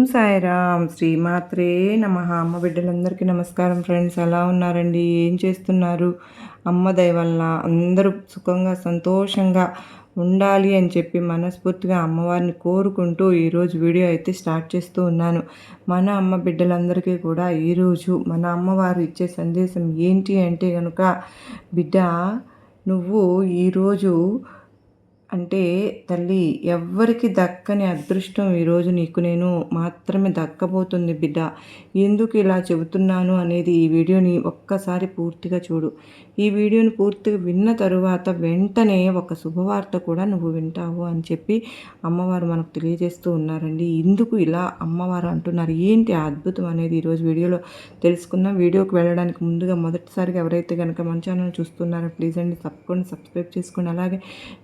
ఓం సాయిరామ్. శ్రీమాత్రే నమ. అమ్మ బిడ్డలందరికీ నమస్కారం ఫ్రెండ్స్. ఎలా ఉన్నారండి? ఏం చేస్తున్నారు? అమ్మ దయ వల్ల అందరూ సుఖంగా సంతోషంగా ఉండాలి అని చెప్పి మనస్ఫూర్తిగా అమ్మవారిని కోరుకుంటూ ఈరోజు వీడియో అయితే స్టార్ట్ చేస్తూ ఉన్నాను. మన అమ్మ బిడ్డలందరికీ కూడా ఈరోజు మన అమ్మవారు ఇచ్చే సందేశం ఏంటి అంటే కనుక బిడ్డ నువ్వు ఈరోజు అంటే తల్లి ఎవ్వరికి దక్కని అదృష్టం ఈరోజు నీకు నేను మాత్రమే దక్కబోతుంది బిడ్డ. ఎందుకు ఇలా చెబుతున్నాను అనేది ఈ వీడియోని ఒక్కసారి పూర్తిగా చూడు. ఈ వీడియోని పూర్తిగా విన్న తరువాత వెంటనే ఒక శుభవార్త కూడా నువ్వు వింటావు అని చెప్పి అమ్మవారు మనకు తెలియజేస్తూ ఉన్నారండి. ఎందుకు ఇలా అమ్మవారు అంటున్నారు? ఏంటి అద్భుతం అనేది ఈరోజు వీడియోలో తెలుసుకుందాం. వీడియోకి వెళ్ళడానికి ముందుగా మొదటిసారిగా ఎవరైతే కనుక మన ఛానల్ చూస్తున్నారో ప్లీజ్ అండి తప్పకుండా సబ్స్క్రైబ్ చేసుకోండి అలాగే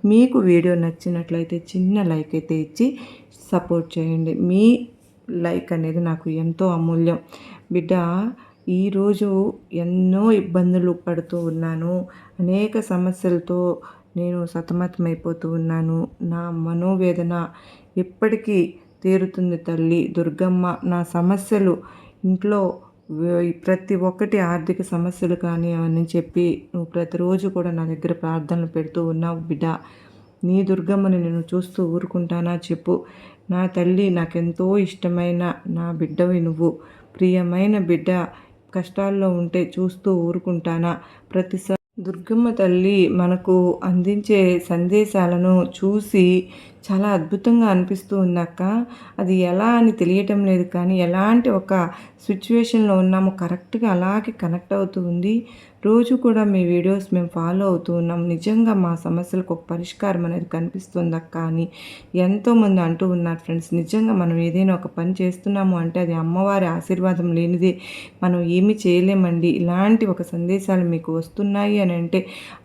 మీకు వీడియో నచ్చినట్లయితే చిన్న లైక్ అయితే ఇచ్చి సపోర్ట్ చేయండి. మీ లైక్ అనేది నాకు ఎంతో అమూల్యం. బిడ్డ ఈరోజు ఎన్నో ఇబ్బందులు పడుతూ ఉన్నాను. అనేక సమస్యలతో నేను సతమతమైపోతూ ఉన్నాను. నా మనోవేదన ఎప్పటికీ తీరుతుంది తల్లి. దుర్గమ్మ నా సమస్యలు ఇంట్లో ప్రతి ఒక్కటి ఆర్థిక సమస్యలు కానీ అని చెప్పి నువ్వు ప్రతిరోజు కూడా నా దగ్గర ప్రార్థనలు పెడుతూ ఉన్నావు బిడ్డ. నీ దుర్గమ్మని నేను చూస్తూ ఊరుకుంటానా చెప్పు. నా తల్లి నాకెంతో ఇష్టమైన నా బిడ్డవి నువ్వు. ప్రియమైన బిడ్డ కష్టాల్లో ఉంటే చూస్తూ ఊరుకుంటానా. ప్రతిసారి దుర్గమ్మ తల్లి మనకు అందించే సందేశాలను చూసి చాలా అద్భుతంగా అనిపిస్తూ ఉందక్క. అది ఎలా అని తెలియటం లేదు కానీ ఎలాంటి ఒక సిచ్యువేషన్లో ఉన్నామో కరెక్ట్గా అలాగే కనెక్ట్ అవుతూ ఉంది. రోజు కూడా మీ వీడియోస్ మేము ఫాలో అవుతూ ఉన్నాం. నిజంగా మా సమస్యలకు ఒక పరిష్కారం అనేది కనిపిస్తుంది? అక్క అని ఎంతోమంది అంటూ ఉన్నారు ఫ్రెండ్స్ నిజంగా మనం ఏదైనా ఒక పని చేస్తున్నాము అంటే అది అమ్మవారి ఆశీర్వాదం లేనిదే మనం ఏమి చేయలేమండి. ఇలాంటి ఒక సందేశాలు మీకు వస్తున్నాయి అని అంటే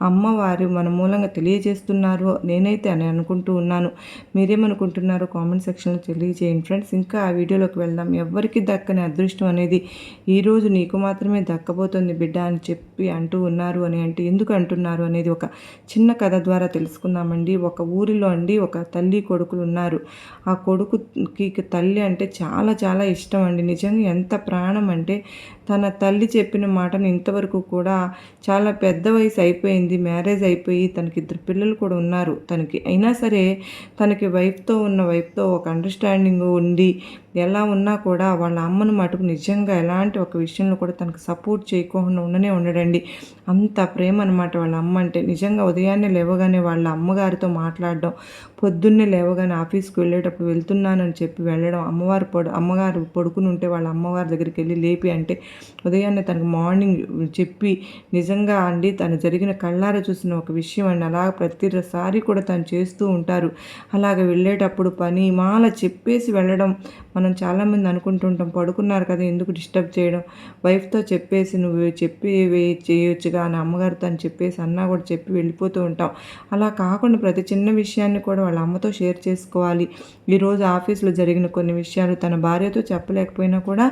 అమ్మవారు మన మూలంగా తెలియజేస్తున్నారు. నేనైతే అని అనుకుంటూ ఉన్నాను. మీరేమనుకుంటున్నారో కామెంట్ సెక్షన్లో తెలియజేయండి ఫ్రెండ్స్. ఇంకా ఆ వీడియోలోకి వెళ్దాం. ఎవరికి దక్కని అదృష్టం అనేది ఈరోజు నీకు మాత్రమే దక్కబోతుంది బిడ్డ అని చెప్పి అంటూ ఉన్నారు అని అంటే ఎందుకు అంటున్నారు అనేది ఒక చిన్న కథ ద్వారా తెలుసుకుందామండి. ఒక ఊరిలో అండి ఒక తల్లి కొడుకులు ఉన్నారు. ఆ కొడుకుకి తల్లి అంటే చాలా చాలా ఇష్టం అండి. నిజంగా ఎంత ప్రాణం అంటే తన తల్లి చెప్పిన మాటను ఇంతవరకు కూడా చాలా పెద్ద వయసు అయిపోయింది. మ్యారేజ్ అయిపోయి తనకి ఇద్దరు పిల్లలు కూడా ఉన్నారు. తనకి అయినా సరే తనకి వైఫ్తో ఉన్న వైఫ్తో ఒక అండర్స్టాండింగ్ ఉండి ఎలా ఉన్నా కూడా వాళ్ళ అమ్మను మటుకు నిజంగా ఎలాంటి ఒక విషయంలో కూడా తనకు సపోర్ట్ చేయకుండా ఉండనే ఉండడండి. అంత ప్రేమ అనమాట వాళ్ళ అమ్మ అంటే. నిజంగా ఉదయాన్నే లేవగానే వాళ్ళ అమ్మగారితో మాట్లాడడం పొద్దున్నే లేవగానే ఆఫీస్కి వెళ్ళేటప్పుడు వెళ్తున్నానని చెప్పి వెళ్ళడం అమ్మవారు పొడు అమ్మగారు పడుకుని ఉంటే వాళ్ళ అమ్మవారి దగ్గరికి వెళ్ళి లేపి అంటే ఉదయాన్నే తనకు మార్నింగ్ చెప్పి నిజంగా అండి తను జరిగిన కళ్ళార చూసిన ఒక విషయం అండి. అలా ప్రతిసారి కూడా తను చేస్తూ ఉంటారు. అలాగ వెళ్ళేటప్పుడు పని మాల చెప్పేసి వెళ్ళడం మనం చాలామంది అనుకుంటుంటాం పడుకున్నారు కదా ఎందుకు డిస్టర్బ్ చేయడం? వైఫ్తో చెప్పేసి నువ్వు చెప్పి చేయొచ్చుగా అని అమ్మగారితో అని చెప్పేసి అన్నా కూడా చెప్పి వెళ్ళిపోతూ ఉంటాం. అలా కాకుండా ప్రతి చిన్న విషయాన్ని కూడా వాళ్ళ అమ్మతో షేర్ చేసుకోవాలి. ఈరోజు ఆఫీస్లో జరిగిన కొన్ని విషయాలు తన భార్యతో చెప్పలేకపోయినా కూడా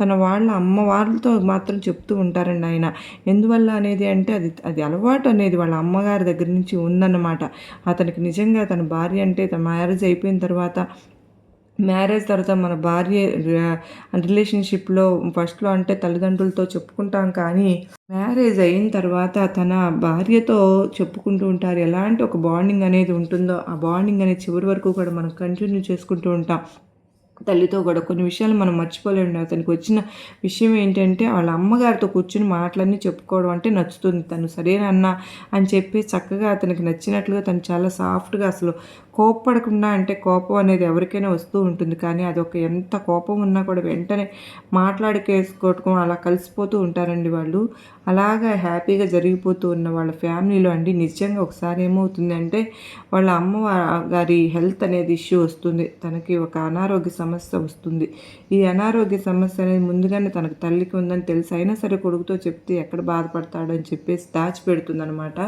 తన వాళ్ళ అమ్మ వాళ్ళతో మాత్రం చెప్తూ ఉంటారండి ఆయన. ఎందువల్ల అనేది అంటే అది అది అలవాటు అనేది వాళ్ళ అమ్మగారి దగ్గర నుంచి ఉందన్నమాట. అతనికి నిజంగా తన భార్య అంటే తన మ్యారేజ్ అయిపోయిన తర్వాత మ్యారేజ్ తర్వాత మన భార్య రిలేషన్షిప్లో ఫస్ట్లో అంటే తల్లిదండ్రులతో చెప్పుకుంటాం కానీ మ్యారేజ్ అయిన తర్వాత తన భార్యతో చెప్పుకుంటూ ఉంటారు. ఎలాంటి ఒక బాండింగ్ అనేది ఉంటుందో ఆ బాండింగ్ అనేది చివరి వరకు కూడా మనం కంటిన్యూ చేసుకుంటూ ఉంటాం. తల్లితో కూడా కొన్ని విషయాలు మనం మర్చిపోలేము అతనికి వచ్చిన విషయం ఏంటంటే వాళ్ళ అమ్మగారితో కూర్చుని మాటలన్నీ చెప్పుకోవడం అంటే నచ్చుతుంది. తను సరేనన్నా అని చెప్పి చక్కగా అతనికి నచ్చినట్లుగా తను చాలా సాఫ్ట్గా అసలు కోప్పడకుండా అంటే కోపం అనేది ఎవరికైనా వస్తూ ఉంటుంది. కానీ అది ఒక ఎంత కోపం ఉన్నా కూడా వెంటనే మాట్లాడికేసుకోవటం అలా కలిసిపోతూ ఉంటారండి వాళ్ళు. అలాగా హ్యాపీగా జరిగిపోతూ ఉన్న వాళ్ళ ఫ్యామిలీలో అండి నిజంగా ఒకసారి ఏమవుతుంది అంటే వాళ్ళ అమ్మ గారి హెల్త్ అనేది ఇష్యూ వస్తుంది. తనకి ఒక అనారోగ్య సమస్య వస్తుంది. ఈ అనారోగ్య సమస్య అనేది ముందుగానే తనకు తల్లికి ఉందని తెలిసి. అయినా సరే కొడుకుతో చెప్తే ఎక్కడ బాధపడతాడని చెప్పేసి దాచిపెడుతుంది అనమాట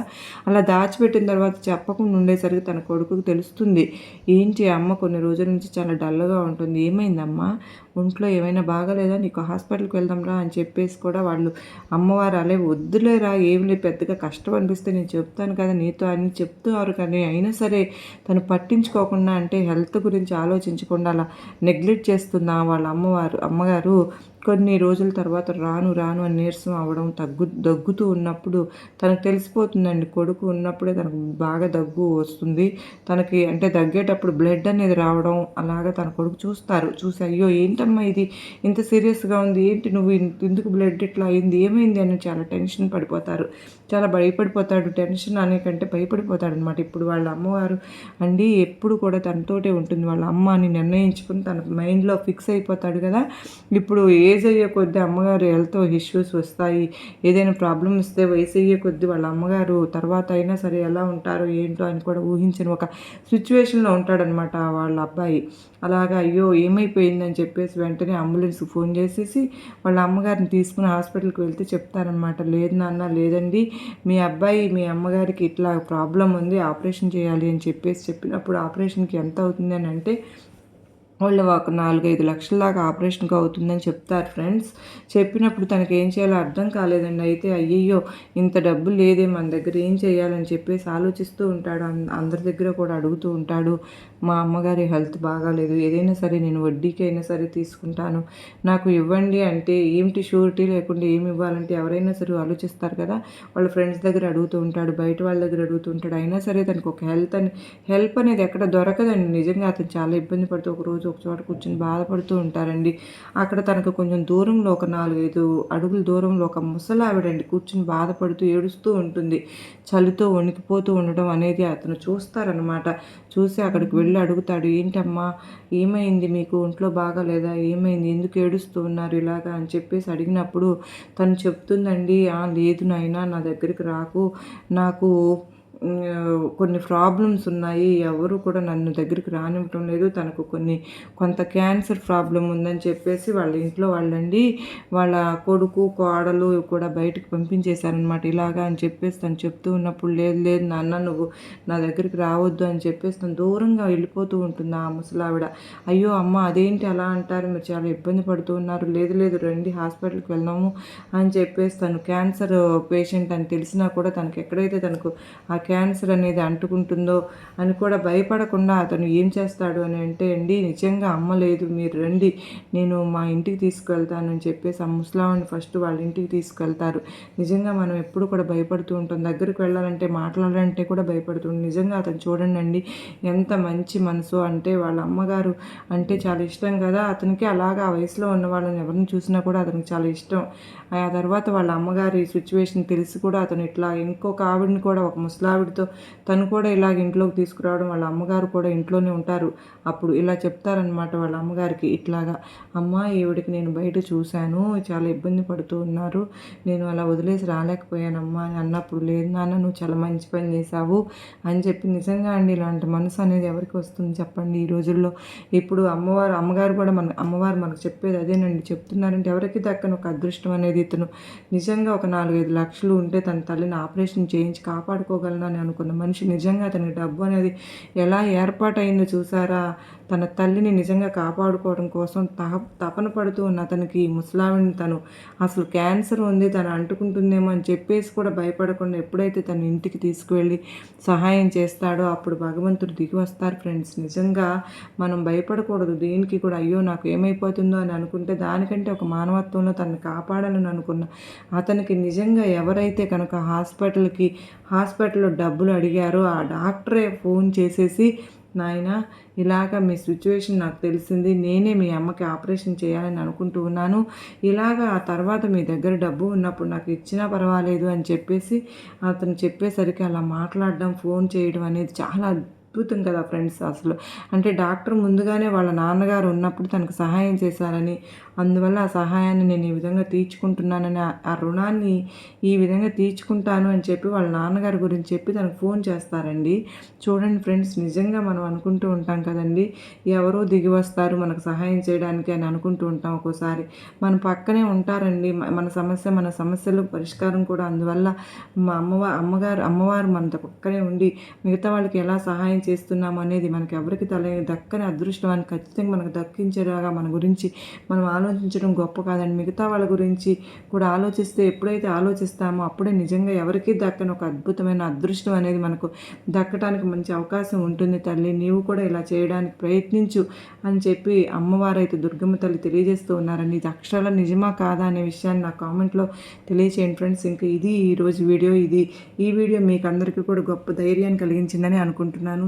అలా దాచిపెట్టిన తర్వాత చెప్పకుండా ఉండేసరికి తన కొడుకుకు తెలుస్తుంది. ఏంటి అమ్మ కొన్ని రోజుల నుంచి చాలా డల్గా ఉంటుంది. ఏమైందమ్మా? ఒంట్లో ఏమైనా బాగాలేదా? నీకు హాస్పిటల్కి వెళ్దాంరా అని చెప్పేసి కూడా వాళ్ళు అమ్మవారు అలే వద్దులేరా ఏం లేదు పెద్దగా కష్టం అనిపిస్తే నేను చెప్తాను కదా నీతో అని చెప్తున్నారు కానీ అయినా సరే తను పట్టించుకోకుండా అంటే హెల్త్ గురించి ఆలోచించకుండా అలా నెగ్లెక్ట్ చేస్తున్న వాళ్ళ అమ్మవారు అమ్మగారు కొన్ని రోజుల తర్వాత రాను రాను అని నీరసం అవ్వడం తగ్గు దగ్గుతూ ఉన్నప్పుడు తనకు తెలిసిపోతుందండి. కొడుకు ఉన్నప్పుడే తనకు బాగా దగ్గు వస్తుంది. తనకి అంటే దగ్గేటప్పుడు బ్లడ్ అనేది రావడం అలాగా తన కొడుకు చూస్తారు. చూసి అయ్యో ఏంటమ్మా ఇది? ఇంత సీరియస్గా ఉంది. ఏంటి నువ్వు ఎందుకు బ్లడ్ ఇట్లా అయింది? ఏమైంది? అని చాలా టెన్షన్ పడిపోతారు. చాలా భయపడిపోతాడు. టెన్షన్ అనేకంటే భయపడిపోతాడు అనమాట ఇప్పుడు వాళ్ళ అమ్మవారు అండి ఎప్పుడు కూడా తనతోటే ఉంటుంది. వాళ్ళ అమ్మ అని నిర్ణయించుకుని తన మైండ్లో ఫిక్స్ అయిపోతాడు కదా. ఇప్పుడు ఏజ్ అయ్యే కొద్దీ అమ్మగారు హెల్త్ ఇష్యూస్ వస్తాయి. ఏదైనా ప్రాబ్లం వస్తే వయసు అయ్యే కొద్దీ వాళ్ళ అమ్మగారు తర్వాత అయినా సరే ఎలా ఉంటారో ఏంటో అని కూడా ఊహించిన ఒక సిచ్యువేషన్లో ఉంటాడనమాట వాళ్ళ అబ్బాయి. అలాగా అయ్యో ఏమైపోయిందని చెప్పేసి వెంటనే అంబులెన్స్కి ఫోన్ చేసేసి వాళ్ళ అమ్మగారిని తీసుకుని హాస్పిటల్కి వెళ్తే చెప్తారనమాట లేదు నాన్న లేదండి. మీ అబ్బాయి మీ అమ్మగారికి ఇట్లా ప్రాబ్లం ఉంది ఆపరేషన్ చేయాలి అని చెప్పేసి చెప్పినప్పుడు ఆపరేషన్కి ఎంత అవుతుంది అని అంటే వాళ్ళు ఒక నాలుగైదు లక్షల దాకా ఆపరేషన్కి అవుతుందని చెప్తారు ఫ్రెండ్స్. చెప్పినప్పుడు తనకి ఏం చేయాలో అర్థం కాలేదండి. అయితే అయ్యయ్యో ఇంత డబ్బు లేదే మన దగ్గర ఏం చేయాలని చెప్పేసి ఆలోచిస్తూ ఉంటాడు. అందరి దగ్గర కూడా అడుగుతూ ఉంటాడు. మా అమ్మగారి హెల్త్ బాగాలేదు. ఏదైనా సరే నేను వడ్డీకి అయినా సరే తీసుకుంటాను. నాకు ఇవ్వండి అంటే ఏమిటి షూరిటీ లేకుండా ఏమి ఇవ్వాలంటే ఎవరైనా సరే ఆలోచిస్తారు కదా. వాళ్ళ ఫ్రెండ్స్ దగ్గర అడుగుతూ ఉంటాడు బయట వాళ్ళ దగ్గర అడుగుతూ ఉంటాడు. అయినా సరే తనకు ఒక హెల్త్ అని హెల్ప్ అనేది ఎక్కడ దొరకదండి. నిజంగా అతను చాలా ఇబ్బంది పడుతూ ఒక రోజు ఒక చోట కూర్చొని బాధపడుతూ ఉంటారండి. అక్కడ తనకు కొంచెం దూరంలో ఒక నాలుగైదు అడుగుల దూరంలో ఒక ముసలావిడండి కూర్చుని బాధపడుతూ ఏడుస్తూ ఉంటుంది. చలితో వణికిపోతూ ఉండడం అనేది అతను చూస్తారనమాట చూసి అక్కడికి వెళ్ళి వెళ్ళి అడుగుతాడు ఏంటమ్మా ఏమైంది మీకు? ఒంట్లో బాగాలేదా? ఏమైంది? ఎందుకు ఏడుస్తూ ఉన్నారు ఇలాగా? అని చెప్పేసి అడిగినప్పుడు తను చెప్తుందండి లేదు నాయన నా దగ్గరికి రాకు. నాకు కొన్ని ప్రాబ్లమ్స్ ఉన్నాయి. ఎవరు కూడా నన్ను దగ్గరికి రానివ్వటం లేదు. తనకు కొన్ని కొంత క్యాన్సర్ ప్రాబ్లం ఉందని చెప్పేసి వాళ్ళ ఇంట్లో వాళ్ళండి వాళ్ళ కొడుకు కోడలు కూడా బయటకు పంపించేశారనమాట ఇలాగా అని చెప్పేసి తను చెప్తూ ఉన్నప్పుడు లేదు లేదు నాన్న నువ్వు నా దగ్గరికి రావద్దు అని చెప్పేసి తను దూరంగా వెళ్ళిపోతూ ఉంటుంది ఆ ముసలావిడ. అయ్యో అమ్మ అదేంటి అలా అంటారు? మీరు చాలా ఇబ్బంది పడుతూ ఉన్నారు. లేదు లేదు రండి హాస్పిటల్కి వెళ్దాము అని చెప్పేసి తను క్యాన్సర్ పేషెంట్ అని తెలిసినా కూడా తనకు ఎక్కడైతే తనకు ఆ క్యాన్సర్ అనేది అంటుకుంటుందో అని కూడా భయపడకుండా అతను ఏం చేస్తాడు అని అంటే అండి నిజంగా అమ్మ లేదు మీరు రండి నేను మా ఇంటికి తీసుకువెళ్తాను అని చెప్పేసి ఆ ముస్లాంని ఫస్ట్ వాళ్ళ ఇంటికి తీసుకెళ్తారు. నిజంగా మనం ఎప్పుడు కూడా భయపడుతూ ఉంటాం. దగ్గరికి వెళ్ళాలంటే మాట్లాడాలంటే కూడా భయపడుతుంది నిజంగా అతను చూడండి అండి ఎంత మంచి మనసు అంటే వాళ్ళ అమ్మగారు అంటే చాలా ఇష్టం కదా. అతనికి అలాగా ఆ వయసులో ఉన్న వాళ్ళని ఎవరిని చూసినా కూడా అతనికి చాలా ఇష్టం. ఆ తర్వాత వాళ్ళ అమ్మగారి సిచ్యువేషన్ తెలిసి కూడా అతను ఇట్లా ఇంకొక ఆవిడని కూడా ఒక ముసలావిడితో తను కూడా ఇలాగ ఇంట్లోకి తీసుకురావడం వాళ్ళ అమ్మగారు కూడా ఇంట్లోనే ఉంటారు. అప్పుడు ఇలా చెప్తారనమాట వాళ్ళ అమ్మగారికి ఇట్లాగా. అమ్మ ఈవిడికి నేను బయట చూశాను. చాలా ఇబ్బంది పడుతూ ఉన్నారు. నేను అలా వదిలేసి రాలేకపోయానమ్మా. అని అన్నప్పుడు లేదు నాన్న నువ్వు చాలా మంచి పని చేశావు అని చెప్పి నిజంగా అండి ఇలాంటి మనసు అనేది ఎవరికి వస్తుంది చెప్పండి ఈ రోజుల్లో. ఇప్పుడు అమ్మవారు అమ్మగారు కూడా మన అమ్మవారు మనకు చెప్పేది అదేనండి. చెప్తున్నారంటే ఎవరికి దక్కని ఒక అదృష్టం అనేది ఇతను. నిజంగా ఒక నాలుగైదు లక్షలు ఉంటే తన తల్లిని ఆపరేషన్ చేయించి అని అనుకున్న మనిషి నిజంగా అతనికి డబ్బు అనేది ఎలా ఏర్పాటైందో చూసారా? తన తల్లిని నిజంగా కాపాడుకోవడం కోసం తహ తపన పడుతూ ఉన్న అతనికి ముసలావిడిని తను అసలు క్యాన్సర్ ఉంది తను అంటుకుంటుందేమో అని చెప్పేసి కూడా భయపడకుండా ఎప్పుడైతే తన ఇంటికి తీసుకువెళ్ళి సహాయం చేస్తాడో అప్పుడు భగవంతుడు దిగి వస్తారు ఫ్రెండ్స్. నిజంగా మనం భయపడకూడదు. దేనికి కూడా అయ్యో నాకు ఏమైపోతుందో అని అనుకుంటే దానికంటే ఒక మానవత్వంలో తనని కాపాడాలని అనుకున్న అతనికి నిజంగా ఎవరైతే కనుక హాస్పిటల్కి హాస్పిటల్లో డబ్బులు అడిగారో ఆ డాక్టరే ఫోన్ చేసేసి నాయన ఇలాగ మీ సిచ్యువేషన్ నాకు తెలిసింది. నేనే మీ అమ్మకి ఆపరేషన్ చేయాలని అనుకుంటూ ఉన్నాను. ఇలాగ ఆ తర్వాత మీ దగ్గర డబ్బు ఉన్నప్పుడు నాకు ఇచ్చినా పర్వాలేదు అని చెప్పేసి అతను చెప్పేసరికి అలా మాట్లాడడం ఫోన్ చేయడం అనేది చాలా అద్భుతం కదా ఫ్రెండ్స్ అసలు. అంటే డాక్టర్ ముందుగానే వాళ్ళ నాన్నగారు ఉన్నప్పుడు తనకు సహాయం చేశారని అందువల్ల ఆ సహాయాన్ని నేను ఈ విధంగా తీర్చుకుంటున్నానని ఆ రుణాన్ని ఈ విధంగా తీర్చుకుంటాను అని చెప్పి వాళ్ళ నాన్నగారి గురించి చెప్పి తనకు ఫోన్ చేస్తారండి. చూడండి ఫ్రెండ్స్ నిజంగా మనం అనుకుంటూ ఉంటాం కదండి ఎవరో దిగి వస్తారు మనకు సహాయం చేయడానికి అని అనుకుంటూ ఉంటాం ఒక్కోసారి. మన పక్కనే ఉంటారండి మన సమస్య మన సమస్యలు పరిష్కారం కూడా అందువల్ల మా అమ్మవారు అమ్మగారు అమ్మవారు మన పక్కనే ఉండి మిగతా వాళ్ళకి ఎలా సహాయం చేస్తున్నాము అనేది మనకి ఎవరికి తల దక్కని అదృష్టం అని ఖచ్చితంగా మనకు దక్కించేలాగా మన గురించి మనం ఆలోచించడం గొప్ప కాదండి. మిగతా వాళ్ళ గురించి కూడా ఆలోచిస్తే ఎప్పుడైతే ఆలోచిస్తామో అప్పుడే నిజంగా ఎవరికీ దక్కని ఒక అద్భుతమైన అదృష్టం అనేది మనకు దక్కడానికి మంచి అవకాశం ఉంటుంది తల్లి. నీవు కూడా ఇలా చేయడానికి ప్రయత్నించు అని చెప్పి అమ్మవారు అయితే దుర్గమ్మ తల్లి తెలియజేస్తూ ఉన్నారండి ఇది అక్షరాల నిజమా కాదా అనే విషయాన్ని నా కామెంట్లో తెలియచేయండి ఫ్రెండ్స్. ఇంకా ఇది ఈరోజు వీడియో. ఇది ఈ వీడియో మీకు అందరికీ కూడా గొప్ప ధైర్యాన్ని కలిగించిందని అనుకుంటున్నాను.